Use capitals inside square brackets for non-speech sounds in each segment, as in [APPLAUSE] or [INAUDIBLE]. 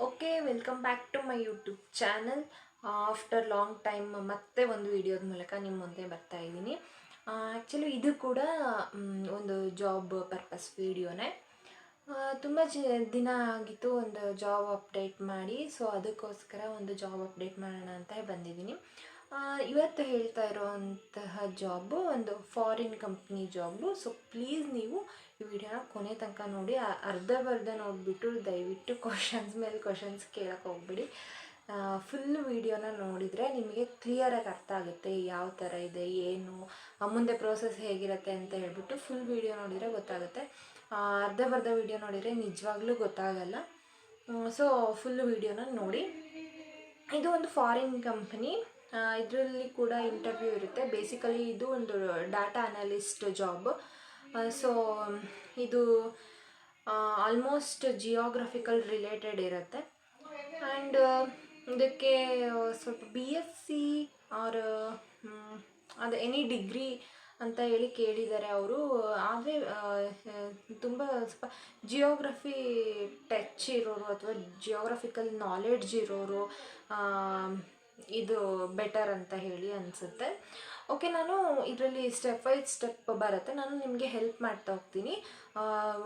Okay welcome back to my YouTube channel after long time ಮತ್ತೆ ಒಂದು ವಿಡಿಯೋದ ಮೂಲಕ ನಿಮ್ಮ ಮುಂದೆ ಬರ್ತಾ ಇದ್ದೀನಿ. ಆ್ಯಕ್ಚುಲಿ ಇದು ಕೂಡ ಒಂದು ಜಾಬ್ ಪರ್ಪಸ್ ವಿಡಿಯೋನೇ ತುಂಬ ಜ, ದಿನ ಆಗಿತ್ತು ಒಂದು ಜಾಬ್ ಅಪ್ಡೇಟ್ ಮಾಡಿ. ಸೊ ಅದಕ್ಕೋಸ್ಕರ ಒಂದು ಜಾಬ್ ಅಪ್ಡೇಟ್ ಮಾಡೋಣ ಅಂತ ಬಂದಿದ್ದೀನಿ. ಇವತ್ತು ಹೇಳ್ತಾ ಇರೋವಂತಹ ಜಾಬು ಒಂದು foreign company job so please ನೀವು ಈ ವಿಡಿಯೋನ ಕೊನೆ ತನಕ ನೋಡಿ. ಅರ್ಧ ಬರ್ಧ ನೋಡಿಬಿಟ್ಟು ದಯವಿಟ್ಟು ಕ್ವಶನ್ಸ್ ಮೇಲೆ ಕ್ವಶನ್ಸ್ ಕೇಳೋಕೆ ಹೋಗ್ಬಿಡಿ. ಫುಲ್ ವಿಡಿಯೋನ ನೋಡಿದರೆ ನಿಮಗೆ ಕ್ಲಿಯರಾಗಿ ಅರ್ಥ ಆಗುತ್ತೆ ಯಾವ ಥರ ಇದೆ, ಏನು ಮುಂದೆ ಪ್ರೋಸೆಸ್ ಹೇಗಿರುತ್ತೆ ಅಂತ ಹೇಳ್ಬಿಟ್ಟು ಫುಲ್ ವಿಡಿಯೋ ನೋಡಿದರೆ ಗೊತ್ತಾಗುತ್ತೆ. ಅರ್ಧ ಬರ್ಧ ವಿಡಿಯೋ ನೋಡಿದರೆ ನಿಜವಾಗ್ಲೂ ಗೊತ್ತಾಗಲ್ಲ. ಸೊ ಫುಲ್ ವಿಡಿಯೋನ ನೋಡಿ. ಇದು ಒಂದು ಫಾರಿನ್ ಕಂಪನಿ ಇದರಲ್ಲಿ ಕೂಡ ಇಂಟರ್ವ್ಯೂ ಇರುತ್ತೆ. ಬೇಸಿಕಲಿ ಇದು ಒಂದು ಡಾಟಾ ಅನಾಲಿಸ್ಟ್ ಜಾಬ್ ಸೊ ಇದು ಆಲ್ಮೋಸ್ಟ್ ಜಿಯೋಗ್ರಫಿಕಲ್ ರಿಲೇಟೆಡ್ ಇರುತ್ತೆ. ಆ್ಯಂಡ್ ಇದಕ್ಕೆ ಸ್ವಲ್ಪ ಬಿ ಎಸ್ ಸಿ ಆರ್ ಅದು ಎನಿ ಡಿಗ್ರಿ ಅಂತ ಹೇಳಿ ಕೇಳಿದ್ದಾರೆ ಅವರು. ಆದರೆ ತುಂಬ ಸ್ವಲ್ಪ ಜಿಯೋಗ್ರಫಿ ಟಚ್ ಇರೋರು ಅಥವಾ ಜಿಯೋಗ್ರಫಿಕಲ್ ನಾಲೆಡ್ಜ್ ಇರೋರು ಇದು ಬೆಟರ್ ಅಂತ ಹೇಳಿ ಅನಿಸುತ್ತೆ. ಓಕೆ ನಾನು ಇದರಲ್ಲಿ ಸ್ಟೆಪ್ ಬೈ ಸ್ಟೆಪ್ ಬರುತ್ತೆ. ನಾನು ನಿಮಗೆ ಹೆಲ್ಪ್ ಮಾಡ್ತಾ ಹೋಗ್ತೀನಿ.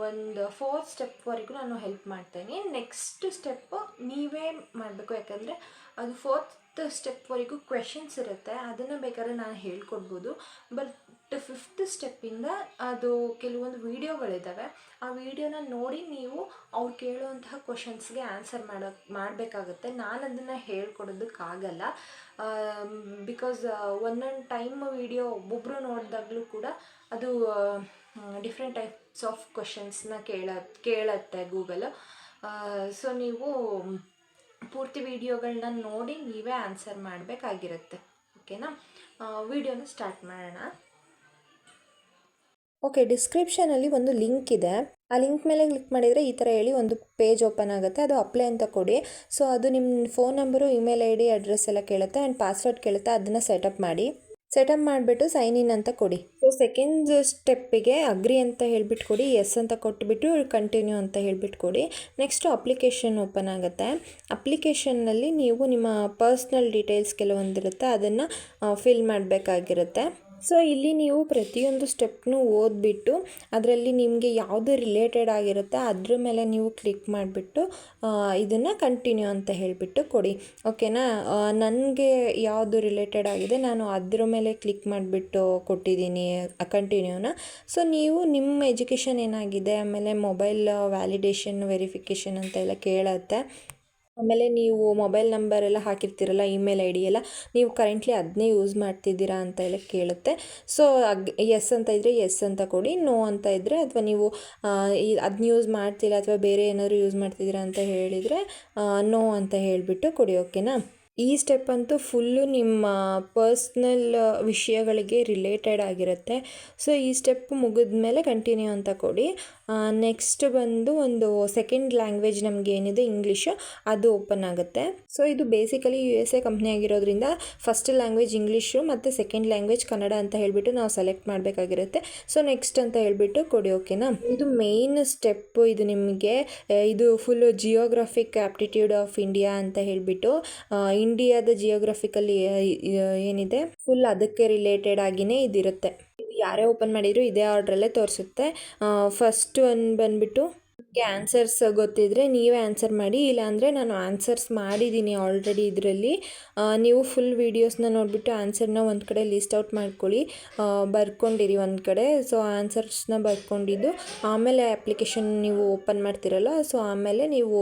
ಒಂದು ಫೋರ್ತ್ ಸ್ಟೆಪ್ವರೆಗೂ ನಾನು ಹೆಲ್ಪ್ ಮಾಡ್ತೇನೆ ನೆಕ್ಸ್ಟ್ ಸ್ಟೆಪ್ಪು ನೀವೇ ಮಾಡಬೇಕು. ಯಾಕಂದರೆ, ಅದು ಫೋರ್ತ್ ಸ್ಟೆಪ್ವರೆಗೂ ಕ್ವೆಶನ್ಸ್ ಇರುತ್ತೆ. ಅದನ್ನು ಬೇಕಾದ್ರೆ ನಾನು ಹೇಳ್ಕೊಡ್ಬೋದು. ಬಟ್ ಫಿಫ್ತ್ ಸ್ಟೆಪ್ಪಿಂದ ಅದು ಕೆಲವೊಂದು ವೀಡಿಯೋಗಳಿದ್ದಾವೆ. ಆ ವೀಡಿಯೋನ ನೋಡಿ ನೀವು ಅವ್ರು ಕೇಳುವಂತಹ ಕ್ವಶನ್ಸ್ಗೆ ಆನ್ಸರ್ ಮಾಡೋ, ಮಾಡಬೇಕಾಗುತ್ತೆ. ನಾನು ಅದನ್ನು ಹೇಳ್ಕೊಡೋದಕ್ಕಾಗಲ್ಲ ಬಿಕಾಸ್ ಒಂದೊಂದು ಟೈಮ್ ವೀಡಿಯೋ ಒಬ್ಬೊಬ್ಬರು ನೋಡಿದಾಗಲೂ ಕೂಡ ಅದು ಡಿಫ್ರೆಂಟ್ ಟೈಪ್ಸ್ ಆಫ್ ಕ್ವಶನ್ಸ್ನ ಕೇಳ, ಕೇಳತ್ತೆ ಗೂಗಲ್. ಸೊ ನೀವು ಪೂರ್ತಿ ವೀಡಿಯೋಗಳನ್ನ ನೋಡಿ ನೀವೇ ಆನ್ಸರ್ ಮಾಡಬೇಕಾಗಿರುತ್ತೆ. ಓಕೆನಾ ವಿಡಿಯೋನ ಸ್ಟಾರ್ಟ್ ಮಾಡೋಣ. ಓಕೆ ಡಿಸ್ಕ್ರಿಪ್ಷನಲ್ಲಿ ಒಂದು ಲಿಂಕ್ ಇದೆ. ಆ ಲಿಂಕ್ ಮೇಲೆ ಕ್ಲಿಕ್ ಮಾಡಿದರೆ ಈ ಥರ ಹೇಳಿ ಒಂದು ಪೇಜ್ ಓಪನ್ ಆಗುತ್ತೆ. ಅದು ಅಪ್ಲೈ ಅಂತ ಕೊಡಿ. ಸೊ ಅದು ನಿಮ್ಮ phone number email I D address ಎಲ್ಲ ಕೇಳುತ್ತೆ ಆ್ಯಂಡ್ ಪಾಸ್ವರ್ಡ್ ಕೇಳುತ್ತೆ, ಅದನ್ನು ಸೆಟಪ್ ಮಾಡಿ. ಸೆಟಪ್ ಮಾಡಿಬಿಟ್ಟು ಸೈನ್ ಇನ್ ಅಂತ ಕೊಡಿ. ಸೊ ಸೆಕೆಂಡ್ ಸ್ಟೆಪ್ಪಿಗೆ ಅಗ್ರಿ ಅಂತ ಹೇಳ್ಬಿಟ್ಟು ಕೊಡಿ ಎಸ್ ಅಂತ ಕೊಟ್ಬಿಟ್ಟು ಕಂಟಿನ್ಯೂ ಅಂತ ಹೇಳ್ಬಿಟ್ಟು ಕೊಡಿ. ನೆಕ್ಸ್ಟು ಅಪ್ಲಿಕೇಶನ್ ಓಪನ್ ಆಗುತ್ತೆ. ಅಪ್ಲಿಕೇಶನ್ನಲ್ಲಿ ನೀವು ನಿಮ್ಮ ಪರ್ಸ್ನಲ್ ಡೀಟೇಲ್ಸ್ ಕೆಲವೊಂದಿರುತ್ತೆ, ಅದನ್ನು ಫಿಲ್ ಮಾಡಬೇಕಾಗಿರುತ್ತೆ. ಸೊ ಇಲ್ಲಿ ನೀವು ಪ್ರತಿಯೊಂದು ಸ್ಟೆಪ್ನು ಓದ್ಬಿಟ್ಟು, ಅದರಲ್ಲಿ ನಿಮಗೆ ಯಾವುದು ರಿಲೇಟೆಡ್ ಆಗಿರುತ್ತೆ ಅದ್ರ ಮೇಲೆ ನೀವು ಕ್ಲಿಕ್ ಮಾಡಿಬಿಟ್ಟು ಇದನ್ನು ಕಂಟಿನ್ಯೂ ಅಂತ ಹೇಳಿಬಿಟ್ಟು ಕೊಡಿ. ಓಕೆನಾ ನನಗೆ ಯಾವುದು ರಿಲೇಟೆಡ್ ಆಗಿದೆ ನಾನು ಅದ್ರ ಮೇಲೆ ಕ್ಲಿಕ್ ಮಾಡಿಬಿಟ್ಟು ಕೊಟ್ಟಿದ್ದೀನಿ ಕಂಟಿನ್ಯೂನ ಸೊ ನೀವು ನಿಮ್ಮ ಎಜುಕೇಷನ್ ಏನಾಗಿದೆ, ಆಮೇಲೆ ಮೊಬೈಲ್ ವ್ಯಾಲಿಡೇಷನ್ ವೆರಿಫಿಕೇಷನ್ ಅಂತ ಎಲ್ಲ ಕೇಳುತ್ತೆ. ಆಮೇಲೆ ನೀವು ಮೊಬೈಲ್ ನಂಬರ್ ಎಲ್ಲ ಹಾಕಿರ್ತೀರಲ್ಲ, ಇಮೇಲ್ ಐ ಡಿ ಎಲ್ಲ, ನೀವು ಕರೆಂಟ್ಲಿ ಅದನ್ನೇ ಯೂಸ್ ಮಾಡ್ತಿದ್ದೀರಾ ಅಂತ ಎಲ್ಲ ಕೇಳುತ್ತೆ. ಸೊ ಅಗ್ ಎಸ್ ಅಂತ ಇದ್ದರೆ ಎಸ್ ಅಂತ ಕೊಡಿ ನೋ ಅಂತ ಇದ್ದರೆ ಅಥವಾ ನೀವು ಅದನ್ನ ಯೂಸ್ ಮಾಡ್ತಿಲ್ಲ ಅಥವಾ ಬೇರೆ ಏನಾದರೂ ಯೂಸ್ ಮಾಡ್ತಿದ್ದೀರಾ ಅಂತ ಹೇಳಿದರೆ ನೋ ಅಂತ ಹೇಳಿಬಿಟ್ಟು ಕೊಡಿ ಓಕೆನಾ ಈ ಸ್ಟೆಪ್ ಅಂತೂ ಫುಲ್ಲು ನಿಮ್ಮ ಪರ್ಸ್ನಲ್ ವಿಷಯಗಳಿಗೆ ರಿಲೇಟೆಡ್ ಆಗಿರುತ್ತೆ. ಸೊ ಈ ಸ್ಟೆಪ್ ಮುಗಿದ ಮೇಲೆ ಕಂಟಿನ್ಯೂ ಅಂತ ಕೊಡಿ. ನೆಕ್ಸ್ಟ್ ಬಂದು ಒಂದು ಸೆಕೆಂಡ್ ಲ್ಯಾಂಗ್ವೇಜ್ ನಮಗೆ ಏನಿದೆ ಇಂಗ್ಲೀಷು ಅದು ಓಪನ್ ಆಗುತ್ತೆ. ಸೊ ಇದು basically U S A company ಆಗಿರೋದ್ರಿಂದ ಫಸ್ಟ್ ಲ್ಯಾಂಗ್ವೇಜ್ ಇಂಗ್ಲೀಷು ಮತ್ತು ಸೆಕೆಂಡ್ ಲ್ಯಾಂಗ್ವೇಜ್ ಕನ್ನಡ ಅಂತ ಹೇಳಿಬಿಟ್ಟು ನಾವು ಸೆಲೆಕ್ಟ್ ಮಾಡಬೇಕಾಗಿರುತ್ತೆ. ಸೊ ನೆಕ್ಸ್ಟ್ ಅಂತ ಹೇಳಿಬಿಟ್ಟು ಕೊಡಿ ಓಕೆನಾ ಇದು ಮೇಯ್ನ್ ಸ್ಟೆಪ್ಪು ಇದು ನಿಮಗೆ ಇದು full geographic aptitude of India ಅಂತ ಹೇಳಿಬಿಟ್ಟು ಇಂಡಿಯಾದ ಜಿಯೋಗ್ರಫಿಕಲ್ಲಿ ಏನಿದೆ ಫುಲ್ ಅದಕ್ಕೆ ರಿಲೇಟೆಡ್ ಆಗಿನೇ ಇದಿರುತ್ತೆ. ಇದು ಯಾರೇ ಓಪನ್ ಮಾಡಿದ್ರು ಇದೇ ಆರ್ಡ್ರಲ್ಲೇ ತೋರಿಸುತ್ತೆ. ಫಸ್ಟ್ ಒಂದು ಬಂದುಬಿಟ್ಟು ನಿಮಗೆ ಆನ್ಸರ್ಸ್ ಗೊತ್ತಿದ್ದರೆ ನೀವೇ ಆನ್ಸರ್ ಮಾಡಿ, ಇಲ್ಲಾಂದರೆ ನಾನು ಆನ್ಸರ್ಸ್ ಮಾಡಿದ್ದೀನಿ ಆಲ್ರೆಡಿ ಇದರಲ್ಲಿ. ನೀವು ಫುಲ್ ವೀಡಿಯೋಸ್ನ ನೋಡಿಬಿಟ್ಟು ಆನ್ಸರ್ನ ಒಂದು ಕಡೆ ಲಿಸ್ಟ್ ಔಟ್ ಮಾಡ್ಕೊಳ್ಳಿ. ಬರ್ಕೊಂಡಿರಿ ಒಂದು ಕಡೆ. ಸೊ ಆನ್ಸರ್ಸ್ನ ಬರ್ಕೊಂಡಿದ್ದು. ಆಮೇಲೆ ಅಪ್ಲಿಕೇಶನ್ ನೀವು ಓಪನ್ ಮಾಡ್ತಿರಲ್ಲ ಸೊ ಆಮೇಲೆ ನೀವು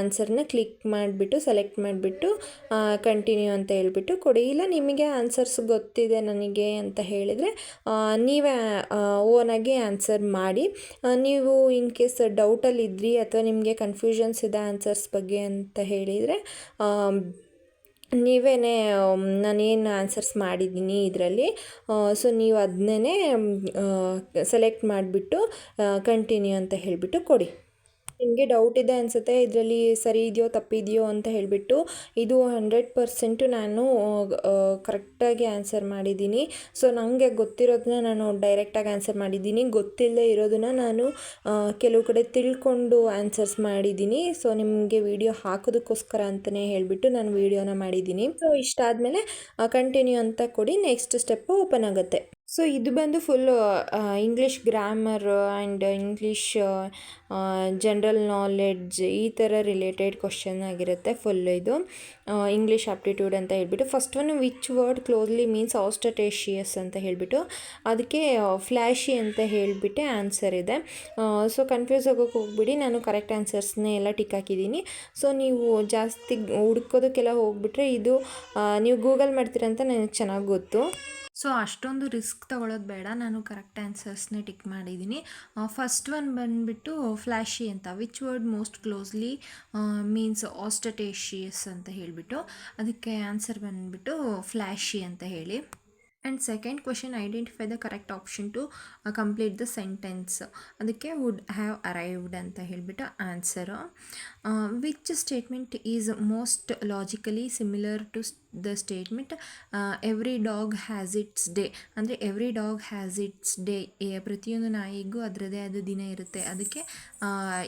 ಆನ್ಸರ್ನ ಕ್ಲಿಕ್ ಮಾಡಿಬಿಟ್ಟು ಸೆಲೆಕ್ಟ್ ಮಾಡಿಬಿಟ್ಟು ಕಂಟಿನ್ಯೂ ಅಂತ ಹೇಳಿಬಿಟ್ಟು ಕೊಡಿ. ಇಲ್ಲ, ನಿಮಗೆ ಆನ್ಸರ್ಸ್ ಗೊತ್ತಿದೆ ನನಗೆ ಅಂತ ಹೇಳಿದರೆ ನೀವೇ ಓನಾಗಿ ಆನ್ಸರ್ ಮಾಡಿ. ನೀವು ಇನ್ ಕೇಸ್ ಡೌಟಲ್ಲಿ ಇದ್ರಿ ಅಥವಾ ನಿಮಗೆ ಕನ್ಫ್ಯೂಷನ್ಸ್ ಇದೆ ಆನ್ಸರ್ಸ್ ಬಗ್ಗೆ ಅಂತ ಹೇಳಿದರೆ ನೀವೇ ನಾನೇನು ಆನ್ಸರ್ಸ್ ಮಾಡಿದ್ದೀನಿ ಇದರಲ್ಲಿ ಸೊ ನೀವು ಅದನ್ನೇ ಸೆಲೆಕ್ಟ್ ಮಾಡಿಬಿಟ್ಟು ಕಂಟಿನ್ಯೂ ಅಂತ ಹೇಳಿಬಿಟ್ಟು ಕೊಡಿ. ನಿಮಗೆ ಡೌಟ್ ಇದೆ ಅನಿಸುತ್ತೆ, ಇದರಲ್ಲಿ ಸರಿ ಇದೆಯೋ, ತಪ್ಪಿದೆಯೋ ಅಂತ ಹೇಳಿಬಿಟ್ಟು ಇದು ಹಂಡ್ರೆಡ್ ಪರ್ಸೆಂಟು ನಾನು ಕರೆಕ್ಟಾಗಿ ಆನ್ಸರ್ ಮಾಡಿದ್ದೀನಿ. ಸೊ ನನಗೆ ಗೊತ್ತಿರೋದನ್ನ ನಾನು ಡೈರೆಕ್ಟಾಗಿ ಆನ್ಸರ್ ಮಾಡಿದ್ದೀನಿ. ಗೊತ್ತಿಲ್ಲದೆ ಇರೋದನ್ನ ನಾನು ಕೆಲವು ಕಡೆ ತಿಳ್ಕೊಂಡು ಆನ್ಸರ್ಸ್ ಮಾಡಿದ್ದೀನಿ. ಸೊ ನಿಮಗೆ ವಿಡಿಯೋ ಹಾಕೋದಕ್ಕೋಸ್ಕರ ಅಂತಲೇ ಹೇಳಿಬಿಟ್ಟು ನಾನು ವಿಡಿಯೋನ ಮಾಡಿದ್ದೀನಿ. ಸೊ ಇಷ್ಟಾದಮೇಲೆ ಕಂಟಿನ್ಯೂ ಅಂತ ಕೊಡಿ. ನೆಕ್ಸ್ಟ್ ಸ್ಟೆಪ್ಪು ಓಪನ್ ಆಗುತ್ತೆ. ಸೊ ಇದು ಬಂದು full English grammar and English general knowledge ಈ ಥರ ರಿಲೇಟೆಡ್ ಕ್ವಶನ್ ಆಗಿರುತ್ತೆ ಫುಲ್ ಇದು. ಇಂಗ್ಲೀಷ್ ಆಪ್ಟಿಟ್ಯೂಡ್ ಅಂತ ಹೇಳ್ಬಿಟ್ಟು first one which word closely means ostentatious ಅಂತ ಹೇಳಿಬಿಟ್ಟು ಅದಕ್ಕೆ ಫ್ಲ್ಯಾಶಿ ಅಂತ ಹೇಳಿಬಿಟ್ಟೆ ಆನ್ಸರ್ ಇದೆ. ಸೊ ಕನ್ಫ್ಯೂಸ್ ಆಗೋಕೆ ಹೋಗ್ಬಿಡಿ, ನಾನು ಕರೆಕ್ಟ್ ಆನ್ಸರ್ಸ್ನೇ ಎಲ್ಲ ಟಿಕ್ ಹಾಕಿದ್ದೀನಿ. ಸೊ ನೀವು ಜಾಸ್ತಿ ಹುಡ್ಕೋದಕ್ಕೆಲ್ಲ ಹೋಗ್ಬಿಟ್ರೆ ಇದು ನೀವು ಗೂಗಲ್ ಮಾಡ್ತೀರಂತ ನನಗೆ ಚೆನ್ನಾಗಿ ಗೊತ್ತು. ಸೊ, ಅಷ್ಟೊಂದು ರಿಸ್ಕ್ ತಗೊಳ್ಳೋದು ಬೇಡ. ನಾನು ಕರೆಕ್ಟ್ ಆನ್ಸರ್ಸ್ನೇ ಟಿಕ್ ಮಾಡಿದ್ದೀನಿ ಫಸ್ಟ್ ಒನ್ ಬಂದುಬಿಟ್ಟು ಫ್ಲ್ಯಾಶಿ ಅಂತ. Which word most closely means ostentatious ಅಂತ ಹೇಳಿಬಿಟ್ಟು. ಅದಕ್ಕೆ ಆನ್ಸರ್ ಬಂದುಬಿಟ್ಟು ಫ್ಲ್ಯಾಶಿ ಅಂತ ಹೇಳಿ. And second question, identify the correct option to complete the sentence. ಅದಕ್ಕೆ ವುಡ್ ಹ್ಯಾವ್ ಅರೈವ್ಡ್ ಅಂತ ಹೇಳಿಬಿಟ್ಟು answer. Which statement is most logically similar to the statement every dog has its day ಅಂದರೆ every dog has its day ಪ್ರತಿಯೊಂದು ನಾಯಿಗೂ ಅದರದೇ ಆದ ದಿನ ಇರುತ್ತೆ. ಅದಕ್ಕೆ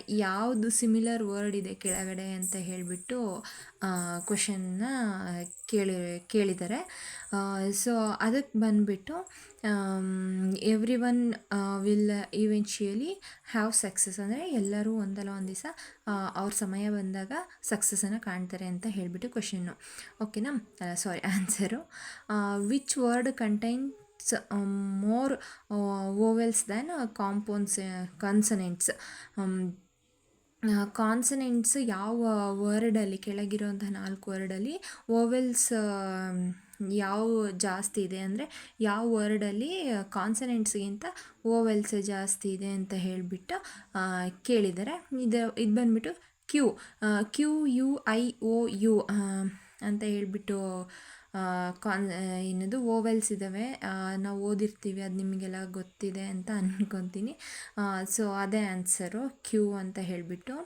ಯಾವುದು ಸಿಮಿಲರ್ ವರ್ಡ್ ಇದೆ ಕೆಳಗಡೆ ಅಂತ ಹೇಳಿಬಿಟ್ಟು ಕ್ವಶನ್ನ ಕೇಳಿ ಕೇಳಿದ್ದಾರೆ ಸೊ ಅದಕ್ಕೆ ಬಂದುಬಿಟ್ಟು everyone will eventually have success ಅಂದರೆ ಎಲ್ಲರೂ ಒಂದಲ್ಲ ಒಂದು ದಿವಸ ಅವ್ರ ಸಮಯ ಬಂದಾಗ ಸಕ್ಸಸ್ಸನ್ನು ಕಾಣ್ತಾರೆ ಅಂತ ಹೇಳಿಬಿಟ್ಟು ಕ್ವಶನ್ನು ಓಕೆನಾ sorry answer which word contains more vowels than compounds consonants consonants ಯಾವ ವರ್ಡಲ್ಲಿ ಕೆಳಗಿರೋಂಥ ನಾಲ್ಕು ವರ್ಡಲ್ಲಿ ಓವೆಲ್ಸ್ ಯಾವ ಜಾಸ್ತಿ ಇದೆ ಅಂದರೆ ಯಾವ ವರ್ಡಲ್ಲಿ ಕಾನ್ಸನೆಂಟ್ಸ್ಗಿಂತ ಓವೆಲ್ಸ್ ಜಾಸ್ತಿ ಇದೆ ಅಂತ ಹೇಳಿಬಿಟ್ಟು ಕೇಳಿದ್ದಾರೆ. ಇದು ಇದು ಬಂದುಬಿಟ್ಟು Q Q U I O U ಅಂತ ಹೇಳಿಬಿಟ್ಟು ಕಾನ್ ಏನದು ಓವೆಲ್ಸ್ ಇದ್ದಾವೆ ನಾವು ಓದಿರ್ತೀವಿ, ಅದು ನಿಮಗೆಲ್ಲ ಗೊತ್ತಿದೆ ಅಂತ ಅನ್ಕೊತೀನಿ. ಸೊ ಅದೇ ಆನ್ಸರು ಕ್ಯೂ ಅಂತ ಹೇಳಿಬಿಟ್ಟು.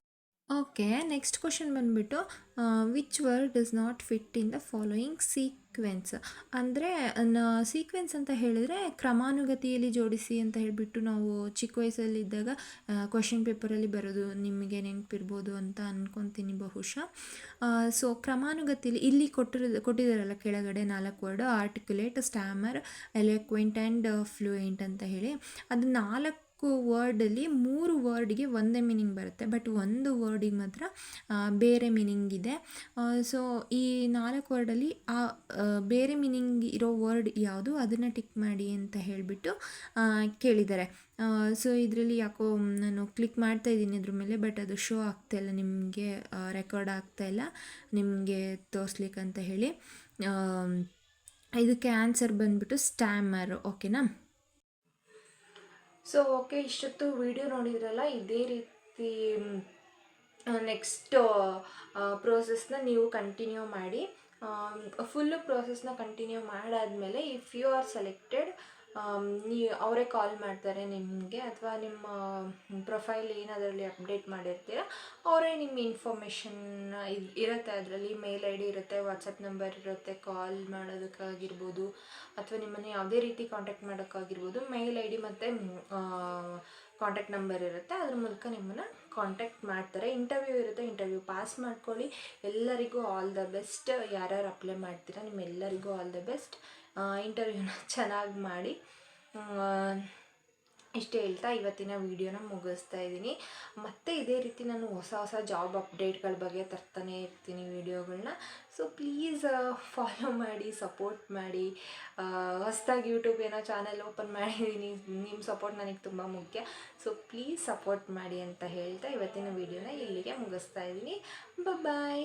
ಓಕೆ ನೆಕ್ಸ್ಟ್ ಕ್ವಶನ್ ಬಂದುಬಿಟ್ಟು which word does not fit in the following sequence ಅಂದರೆ ಸೀಕ್ವೆನ್ಸ್ ಅಂತ ಹೇಳಿದರೆ ಕ್ರಮಾನುಗತಿಯಲ್ಲಿ ಜೋಡಿಸಿ ಅಂತ ಹೇಳಿಬಿಟ್ಟು ನಾವು ಚಿಕ್ಕ ವಯಸ್ಸಲ್ಲಿದ್ದಾಗ ಕ್ವಶನ್ ಪೇಪರಲ್ಲಿ ಬರೋದು ನಿಮಗೆ ನೆನಪಿರ್ಬೋದು ಅಂತ ಅಂದ್ಕೊತೀನಿ ಬಹುಶಃ. ಸೊ ಕ್ರಮಾನುಗತಿಯಲ್ಲಿ ಇಲ್ಲಿ ಕೊಟ್ಟಿರೋ, ಕೊಟ್ಟಿದ್ದಾರಲ್ಲ ಕೆಳಗಡೆ ನಾಲ್ಕು word articulate stammer eloquent and fluent ಅಂತ ಹೇಳಿ. ಅದು ನಾಲ್ಕು ವರ್ಡಲ್ಲಿ ಮೂರು ವರ್ಡಿಗೆ ಒಂದೇ ಮೀನಿಂಗ್ ಬರುತ್ತೆ. ಬಟ್ ಒಂದು ವರ್ಡಿಗೆ ಮಾತ್ರ ಬೇರೆ ಮೀನಿಂಗ್ ಇದೆ. ಸೊ ಈ ನಾಲ್ಕು ವರ್ಡಲ್ಲಿ ಆ ಆ, ಬೇರೆ ಮೀನಿಂಗ್ ಇರೋ ವರ್ಡ್ ಯಾವುದು? ಅದನ್ನು ಟಿಕ್ ಮಾಡಿ ಅಂತ ಹೇಳಿಬಿಟ್ಟು ಕೇಳಿದ್ದಾರೆ. ಸೊ ಇದರಲ್ಲಿ ಯಾಕೋ ನಾನು ಕ್ಲಿಕ್ ಮಾಡ್ತಾ ಇದ್ದೀನಿ ಇದ್ರ ಮೇಲೆ ಬಟ್ ಅದು ಶೋ ಆಗ್ತಾ ಇಲ್ಲ. ನಿಮಗೆ ರೆಕಾರ್ಡ್ ಆಗ್ತಾ ಇಲ್ಲ. ನಿಮಗೆ ತೋರಿಸ್ಲಿಕ್ಕೆ ಅಂತ ಹೇಳಿ. ಇದಕ್ಕೆ ಆನ್ಸರ್ ಬಂದ್ಬಿಟ್ಟು ಸ್ಟ್ಯಾಮರ್ ಓಕೆನಾ? ಸೊ ಓಕೆ ಇಷ್ಟೊತ್ತು ವಿಡಿಯೋ ನೋಡಿದ್ರಲ್ಲ, ಇದೇ ರೀತಿ ನೆಕ್ಸ್ಟ್ ಪ್ರೋಸೆಸ್ನ ನೀವು ಕಂಟಿನ್ಯೂ ಮಾಡಿ ಫುಲ್ಲು ಪ್ರೋಸೆಸ್ನ ಕಂಟಿನ್ಯೂ ಮಾಡಾದಮೇಲೆ ಇಫ್ ಯು ಆರ್ ಸೆಲೆಕ್ಟೆಡ್ ನೀ ಅವರೇ ಕಾಲ್ ಮಾಡ್ತಾರೆ ನಿಮಗೆ ಅಥವಾ ನಿಮ್ಮ ಪ್ರೊಫೈಲ್ ಏನದರಲ್ಲಿ ಅಪ್ಡೇಟ್ ಮಾಡಿರ್ತೀರ, ಅವರೇ ನಿಮ್ಮ ಇನ್ಫಾರ್ಮೇಷನ್ ಇರುತ್ತೆ, ಅದರಲ್ಲಿ ಮೇಲ್ ಐ ಡಿ ಇರುತ್ತೆ ವಾಟ್ಸಪ್ ನಂಬರ್ ಇರುತ್ತೆ ಕಾಲ್ ಮಾಡೋದಕ್ಕಾಗಿರ್ಬೋದು, ಅಥವಾ ನಿಮ್ಮನ್ನು ಯಾವುದೇ ರೀತಿ ಕಾಂಟ್ಯಾಕ್ಟ್ ಮಾಡೋಕ್ಕಾಗಿರ್ಬೋದು ಮೇಲ್ ಐ ಡಿ ಮತ್ತು ಕಾಂಟ್ಯಾಕ್ಟ್ ನಂಬರ್ ಇರುತ್ತೆ, ಅದ್ರ ಮೂಲಕ ನಿಮ್ಮನ್ನು ಕಾಂಟ್ಯಾಕ್ಟ್ ಮಾಡ್ತಾರೆ. ಇಂಟರ್ವ್ಯೂ ಇರುತ್ತೆ ಇಂಟರ್ವ್ಯೂ ಪಾಸ್ ಮಾಡ್ಕೊಳ್ಳಿ. ಎಲ್ಲರಿಗೂ ಆಲ್ ದ ಬೆಸ್ಟ್ ಯಾರ್ಯಾರು ಅಪ್ಲೈ ಮಾಡ್ತೀರಾ, ನಿಮ್ಮೆಲ್ಲರಿಗೂ ಆಲ್ ದ ಬೆಸ್ಟ್ ಇಂಟರ್ವ್ಯೂನ [LAUGHS] ಚೆನ್ನಾಗಿ ಮಾಡಿ. ಇಷ್ಟು ಹೇಳ್ತಾ ಇವತ್ತಿನ ವೀಡಿಯೋನ ಮುಗಿಸ್ತಾ ಇದ್ದೀನಿ. ಮತ್ತೆ ಇದೇ ರೀತಿ ನಾನು ಹೊಸ ಹೊಸ ಜಾಬ್ ಅಪ್ಡೇಟ್ಗಳ ಬಗ್ಗೆ ತರ್ತಾನೆ ಇರ್ತೀನಿ ವೀಡಿಯೋಗಳನ್ನ ಸೊ ಪ್ಲೀಸ್ ಫಾಲೋ ಮಾಡಿ ಸಪೋರ್ಟ್ ಮಾಡಿ. ಹೊಸದಾಗಿ ಯೂಟ್ಯೂಬ್ ಏನೋ ಚಾನೆಲ್ ಓಪನ್ ಮಾಡಿದ್ದೀನಿ ನಿಮ್ಮ ಸಪೋರ್ಟ್ ನನಗೆ ತುಂಬ ಮುಖ್ಯ. ಸೊ ಪ್ಲೀಸ್ ಸಪೋರ್ಟ್ ಮಾಡಿ ಅಂತ ಹೇಳ್ತಾ ಇವತ್ತಿನ ವೀಡಿಯೋನ ಇಲ್ಲಿಗೆ ಮುಗಿಸ್ತಾ ಇದ್ದೀನಿ. ಬಾಯ್